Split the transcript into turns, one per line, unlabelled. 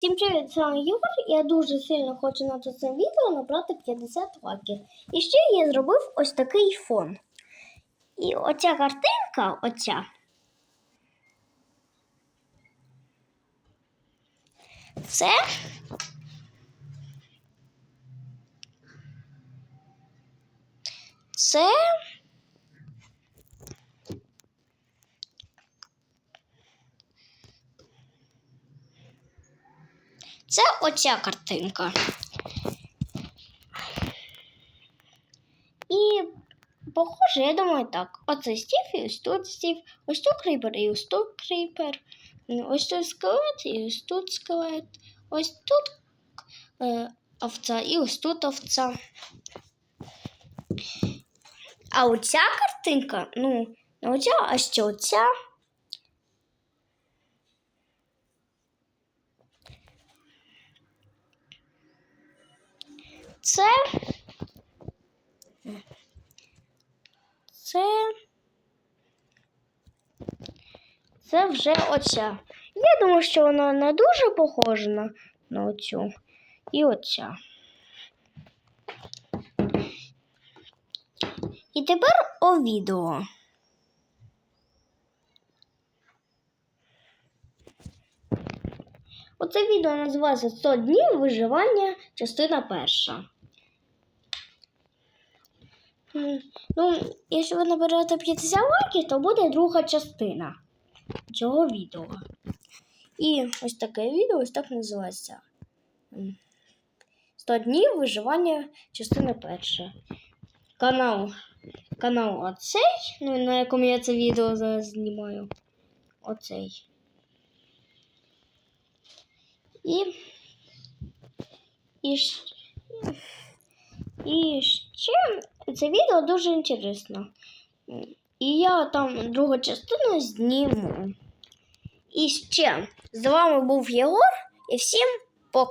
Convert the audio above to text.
Всім привіт, з вами Ігор. Я дуже сильно хочу на це відео набрати 50 лайків. І ще я зробив ось такий фон. І оця картинка, оця. Це. Це. Це оця картинка. І похоже, я думаю так. Оце стів і ось тут стів, ось тут кріпер і ось тут кріпер. Ось тут скелет і ось тут скелет. Ось тут е, овця і ось тут овця. А оця картинка, ну, не оця, а ще оця. Це. Це. Це вже оця. Я думаю, що вона не дуже похожа на, на оцю. І оця. І тепер о відео. Оце відео називається 100 днів виживання, частина перша. Ну, якщо ви наберете 50 лайків, то буде друга частина цього відео. І ось таке відео ось так називається. 100 днів виживання, частина перша. Канал. Канал оцей, ну, на якому я це відео зараз знімаю. Оцей. І, і, і ще це відео дуже інтересно. І я там другу частину зніму. І ще з вами був Єгор і всім